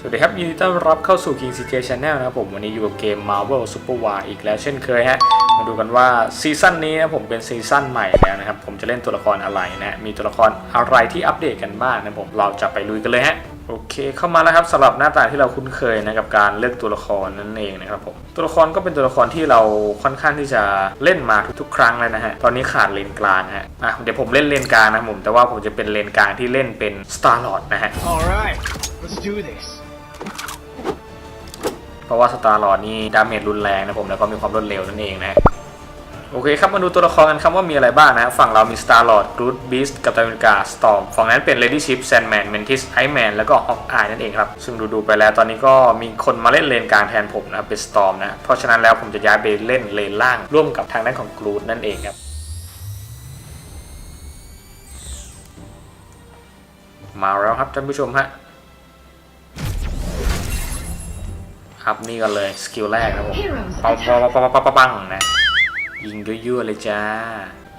สวัสดีครับยินดีต้อนรับเข้าสู่ King CJ Channel นะครับผมวันนี้อยู่กับเกม Marvel Super War อีกแล้วเช่นเคยฮะมาดูกันว่าซีซั่นนี้นะผมเป็นซีซั่นใหม่แล้วนะครับ ผมจะเล่นตัวละครอะไรนะมีตัวละครอะไรที่อัปเดตกันบ้างนะผมเราจะไปลุยกันเลยฮะโอเคเข้ามาแล้วครับสำหรับหน้าตาที่เราคุ้นเคยนะกับการเลือกตัวละครนั่นเองนะครับผมตัวละครก็เป็นตัวละครที่เราค่อนข้างที่จะเล่นมาทุกๆ ครั้งเลยนะฮะตอนนี้ขาดเลนกลางฮะอะเดี๋ยวผมเล่นเลนกลางนะผมแต่ว่าผมจะเป็นเลนกลางที่เล่นเป็น Star Lord นะฮะ All right, let's do this. เพราะว่าสตาร์ลอดนี่ดาเมจรุนแรงนะผมแล้วก็มีความรวดเร็วนั่นเองนะโอเคครับมาดูตัวละครกันครับว่ามีอะไรบ้างนะฝั่งเรามี Star Lord Groot Beast กับตาวิกา Storm ฝั่งนั้นเป็น Lady Ship Sandman Mantis Iceman แล้วก็ Hawkeye นั่นเองครับ ซึ่งดูๆไปแล้วตอนนี้ก็มีคนมาเล่นเลนกลางแทนผมนะครับเป็น Storm นะ เพราะฉะนั้นแล้วผมจะย้ายไปเล่นเลนล่างร่วมกับทางด้านของ Groot นั่นเองครับมาแล้วครับท่านผู้ชมฮะ ครับนี่กันเลยสกิลแรกนะผมปังปังปังปังปังปังปังนะยิงยั่วๆเลยจ้า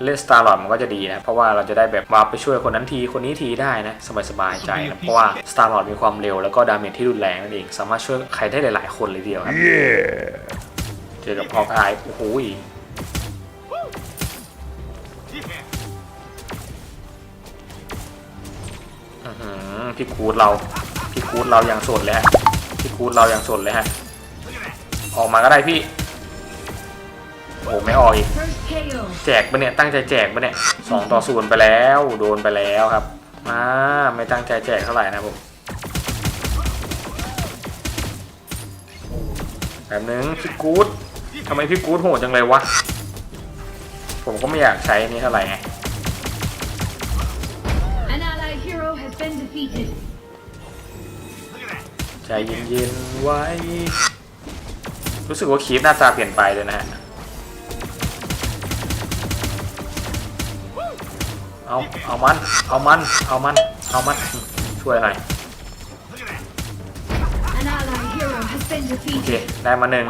เล่นสตาร์ลอดมันก็จะดีนะ เพราะว่าเราจะได้แบบวาร์ปไปช่วยคนนั้นทีคนนี้ทีได้นะ สบายๆใจนะ เพราะว่าสตาร์ลอดมีความเร็วแล้วก็ดาเมจที่รุนแรงนั่นเอง สามารถช่วยใครได้หลายๆคนเลยทีเดียวครับ เจอกับฮอกอายโอ้โหยอื้อหือพี่คูดเรา พี่คูดเราอย่างสดเลยฮะพี่ คูดเราอย่างสดเลยฮะ ออกมาก็ได้พี่ โอ้ไม่ออกอีก แจกปะเนี่ยตั้งใจแจกปะเนี่ยสองต่อศูนย์ไปแล้วโดนไปแล้วครับมาไม่ตั้งใจแจกเท่าไหร่นะผมแบบนึงพี่กู๊ดทำไมพี่กู๊ดโหดจังเลยวะ ผมก็ไม่อยากใช้นนี้เท่าไหร่ไง ใจเย็นๆไว้ รู้สึกว่าคีฟหน้าตาเปลี่ยนไปเลยนะฮะ เอา เอามัน เอามัน เอามัน เอามัน ช่วยหน่อย An allied hero has been โอเค defeated. ได้มาหนึ่ง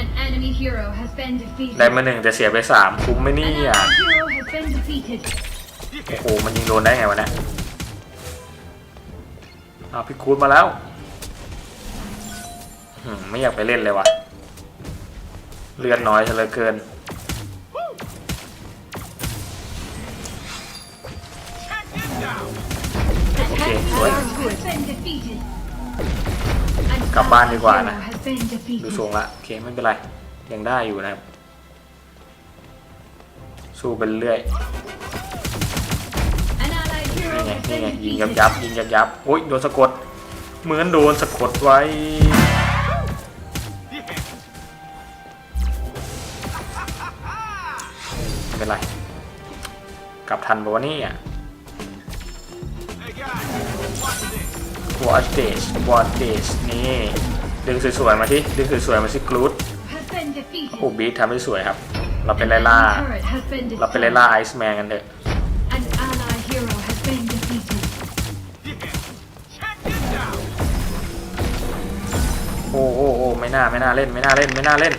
An enemy hero has been defeated. ได้มาหนึ่งแต่เสียไปสามคุ้มไหม An เนี่ allied ย hero has been defeated. โอ้โห มันยิงโดนได้ไงวะเนี่ยเอาพี่คูดมาแล้วอืม ไม่อยากไปเล่นเลยว่ะ เลือดน้อยเหลือเกิน An Okay, enemy wait. hero has been defeated. An กลับบ้านดีกว่านะ ดู defeated. ทรงละ โอเค ไม่เป็นไร ยังได้อยู่นะครับ สู้ไปเรื่อยนี่ไงนี่ไงยิงยับยับยิงยับยับโอ้ยโดนสะกด เหมือนโดนสะกดไว้ ไม่เป็นไร กลับทันปะวะนี่ย Hey guys, watch this watch this นี่ ดึงสวยๆมาที่ดึงสวยๆมาสิกรูด Has been defeated. โอ้บีททำได้สวยครับ เราเป็นไลล่า เราเป็นไลล่าไอซ์แมนกันเถอะโอ้โอ้โอ้ไม่น่าไม่น่าเล่นไม่น่าเล่นไม่น่าเล่น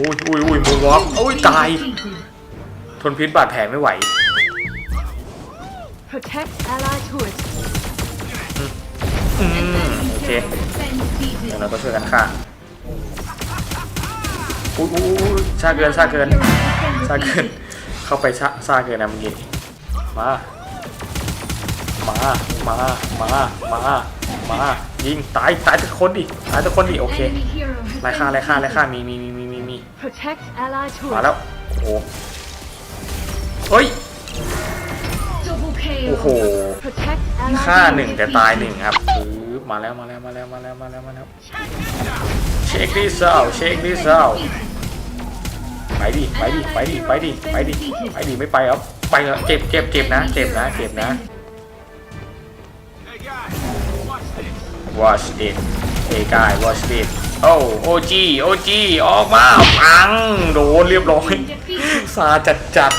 อุ้ยอุ้ยอุ้ยมูนวอล์กอุ้ยตาย ทนพิษบาดแผลไม่ไหว Protect ally turret. อืมโอเคเดี๋ยวเราก็ช่วยกันฆ่าอุ้ยอุ้ยอุ้ยซาเกินซาเกิน Hero has been ซาเกิน เข้าไปซาซาเกินนะมื่อกี้มา มา มา มา มา มา ยิงตายตายทุกคนดิตายทุกคนดิโอเค Enemy hero has ไล่ฆ่า been ไล่ฆ่า ไล่ฆ่า defeated. มีมีมีมีมีมี Protect allied มา turret. แล้ว โอ้โหเฮ้ย Double โอ้โห KO. Protect allied ฆ่า hero หนึ่งแต่ defeated. ตายหนึ่งครับปึ๊บมาแล้วมาแล้วมาแล้วมาแล้วมาแล้วมาแล้วเช็คดิเซลเช็คดิเซลไปดิไปดิไปดิไปดิไปดิไปดิไม่ไปเหรอไปเหรอเจ็บเจ็บเจ็บนะ เจ็บนะ เจ็บนะ Hey guys, watch this. watch it เอ้กาย watch it โอ้โอจีโอจีออกมาปังโดนเรียบร้อย Been defeated. ซาจัดจัด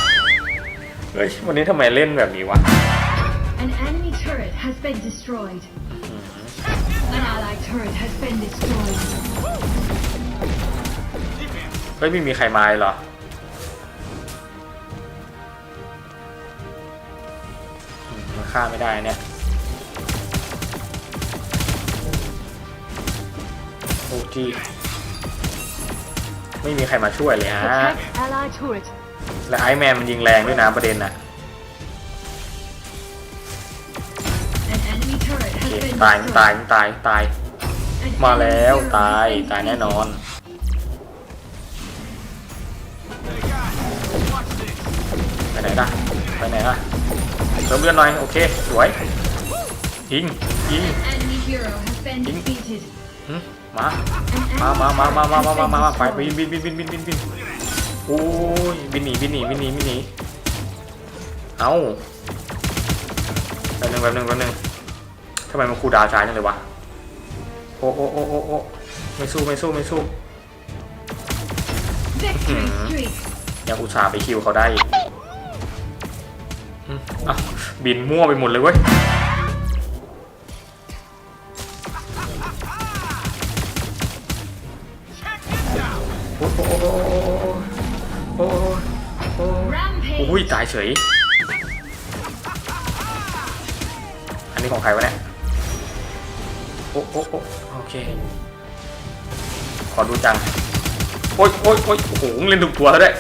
เฮ้ยวันนี้ทำไมเล่นแบบนี้วะ An enemy turret has been destroyed. An allied turret has been destroyed. เฮ้ยไม่มีใครมาเลยเหรออืมมันฆ่าไม่ได้เนี่ย อ้จีไม่มีใครมาช่วยเลยฮะ Protect allied turret. และไอซ์แมนมันยิงแรงด้วยนะประเด็นน่ะ An enemy turret โอ has เค been ตายตาย destroyed. ตายตาย An มา enemy แล้ว hero has ตาย been ตายแน่นอน Hey guys, watch this. ไปไหนล่ะไปไหนล่ะเติมเลือดหน่อยโอเคสวยยิงยิง An enemy hero has been Ding. defeated. หึมา An มา enemy มา มามา turret มา has มามามา been มาไป destroyed. บินบินบินบินบินบินบินโอ้ยบินหนีบินหนีบินหนีบินหนีเอ้าแป๊บนึงแป๊บนึงแป๊บนึงทำไมมันคูลดาวน์ช้าจังเลยวะโอ้โอ้โอ้โอ้โอ้ไม่สู้ไม่สู้ไม่สู้ Victory Mhm. streak. ยังอุตส่าห์ไปคิวเขาได้อีกอืมอะบินมั่วไปหมดเลยเว้ย อุ้ยตายเฉย อันนี้ของใครวะเนี่ย โอ้โอ้โอ้โอเค ขอดูจัง โอ้ยโอ้ยโอ้ยโอ้โหมึงเล่นถูกตัวแล้วด้วย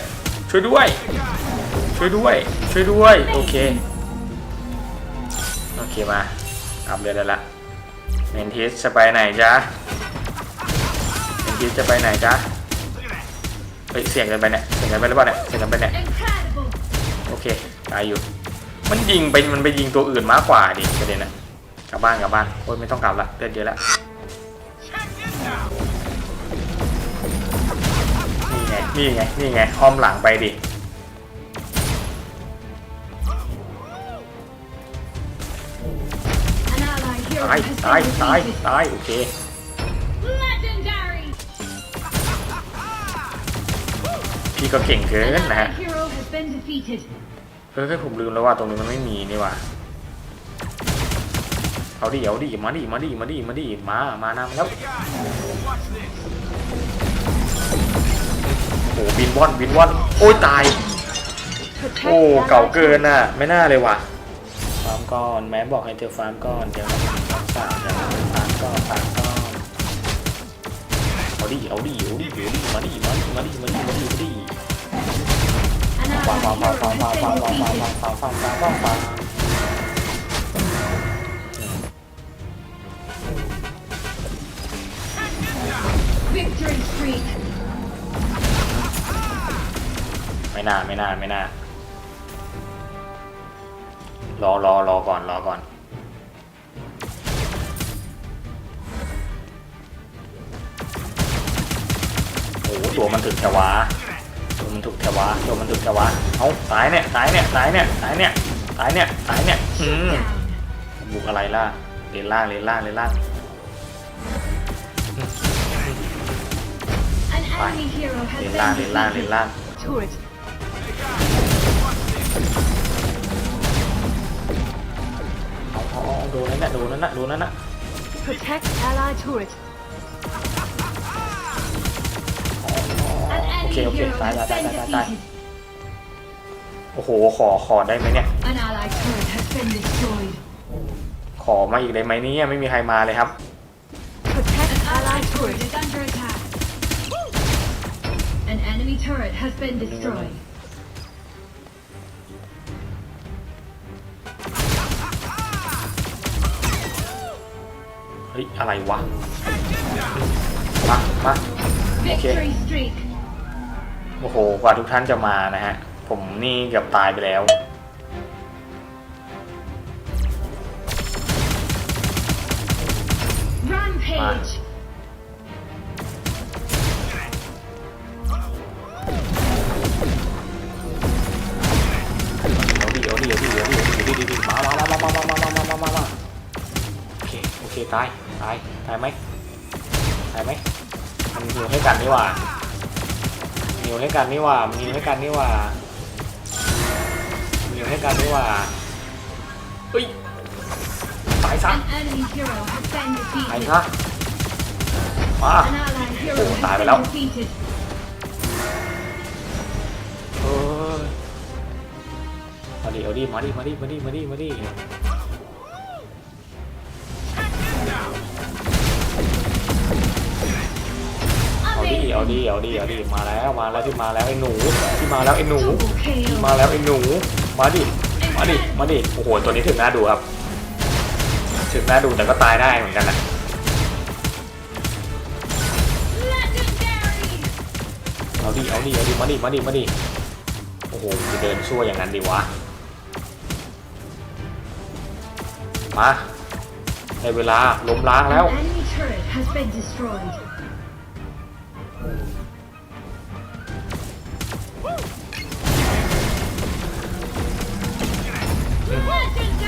ช่วยด้วย ช่วยด้วย ช่วยด้วย โอเค โอเคมา อัพเลยได้ละเมนทิสจะไปไหนจ๊ะเมนทิสจะไปไหนจ๊ะเฮ้ยเสียงกันไปเนี่ย เสียงกันไปหรือเปล่าเนี่ย เสียงกันไปเนี่ย เคตายอยู่ มันยิงไปมันไปยิงตัวอื่นมากกว่าดิประเด็นนะกลับบ้านกลับบ้านโอ้ยไม่ต้องกลับละเลือดเยอะละนี่ไงนี่ไงนี่ไงห้อมหลังไปดิตายตายตายตายโอเคพี่ก็เก่งเกินนะฮะ been defeated. เฮ้ยผมลืมแล้วว่าตรงนี้มันไม่มีนี่ว่ะเอาดิเอาดิมาดิมาดิมาดิมาดิมา มานำแล้ว Hey guys, watch this. โอ้บินว่อนบินว่อนโอ้ยตาย Protect โอ้ allied เก่าเกิน turret. อะ ไม่น่าเลยว่ะฟาร์มก่อนแม้บอกให้เธอฟาร์มก่อนเดี๋ยวรักษาเดี๋ยวฟาร์มก่อนฟาร์มก่อนเอาดิเอาดิเอาดิเอาดิมาดิมาดิมาดิมาดิมาดิมาดิ An ฟาร์ม allied ฟาร์ม hero ฟาร์มฟาร์ม has ฟาร์มฟาร์ม been ฟาร์ม defeated. ฟาร์มฟาร์มฟาร์มฟาร์มฟาร์มฟาร์มฟาร์ม Victory streak. ไม่น่าไม่น่าไม่น่ารอรอรอก่อนรอก่อนโอ้ตัวมันถึกแถวะตัว มันถึกแถวะตัวมันถึกแถวะเอาตายเนี่ยตายเนี่ยตายเนี่ยตายเนี่ยตายเนี่ยตายเนี่ยอืม Down. บุกอะไรล่ะเลนล่างเลนล่างเลนล่าง An enemy hero เล has นล่างเลนล่าง been เลน defeated. ล่าง Turret. Hey guys, watch this. เอาเอาเอาโดนนั่นน่ะโดนนั่นน่ะโดนนั่นน่ะ Protect allied turret. โอเค enemy โอเค hero ตายตาย has ตาย been ตายตาย defeated. โอ้โหขอขอได้ไหมเนี่ย An allied turret has been destroyed. ขอมาอีกได้ไหมเนี่ยไม่มีใครมาเลยครับ Protect allied turret is under attack. An enemy turret has been destroyed. เฮ้ยอะไรวะมามา Victory streak. โอ้โห กว่าทุกท่านจะมานะฮะ ผมนี่เกือบตายไปแล้ว Rampage. เดี๋ยวดิเดี๋ยวดิเดี๋ยวดิเดี๋ยวดิเดี๋ยวดิเดี๋ยวดิมามามามามามามามามามามาโอเค โอเค ตาย ตาย ตายไหมตายไหมมันหิวให้กันนี่หว่า หิวให้กันนี่ว่าหิวให้กันนี่ว่าหิวให้กันนี่ว่าเฮ้ยตายซะตายซะมา An allied hero Oh, tái has vào been đâu? defeated. เออมาดิเอาดิมาดิมาดิมาดิมาดิมาดิ เอาดิเอาดิเอาดิมาแล้วมาแล้วที่มาแล้วไอ้หนูที่มาแล้วไอ้หนูที่มาแล้วไอ้หนู มาดิมาดิมาดิโอ้โหตัวนี้ถึงหน้าดูครับ ถึงหน้าดูแต่ก็ตายได้เหมือนกันนะ Legendary. เอาดิเอาดิเอาดิมาดิมาดิมาดิโอ้โหจะเดินชั่วอย่างนั้นดีวะมาในเวลาล้มล้างแล้ว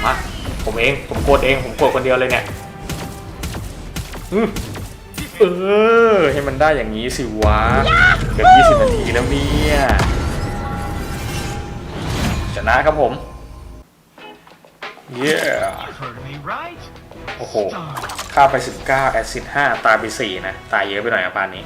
มาผมเอง ผมกดเอง ผมกดคนเดียวเลยเนี่ยอเออ ให้มันได้อย่างนี้สิวะเกือบ20 นาทีแล้วเนี่ยชนะครับผม เย้ yeah. โอ้โห ค่าไป 19 แอซิด5ตายไป 4 นะ ตายเยอะไปหน่อยอะปานนี้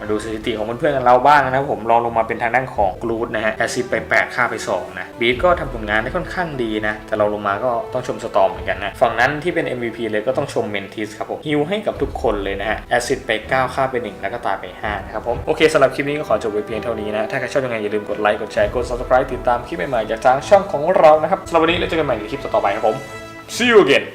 มาดูสถิติของเพื่อนๆกันเราบ้างนะครับผมลองลงมาเป็นทางด้านของกรูดนะฮะแอซิดไป 8 ค่าไป 2 นะบีทก็ทำผลงานได้ค่อนข้างดีนะ แต่เราลงมาก็ต้องชมสตอมเหมือนกันนะ ฝั่งนั้นที่เป็น MVP เลยก็ต้องชมเมนทิสครับผมฮิวให้กับทุกคนเลยนะฮะแอซิดไป 9 ค่าไป 1 แล้วก็ตายไป 5 นะครับผม โอเคสำหรับคลิปนี้ก็ขอจบไว้เพียงเท่านี้นะ ถ้าใครชอบยังไงอย่าลืมกดไลค์กดแชร์กด subscribe ติดตามคลิปใหม่ๆจากทางช่องของเรานะครับสำหรับวันนี้เราเจอกันใหม่ในคลิปต่อไปครับผม see you again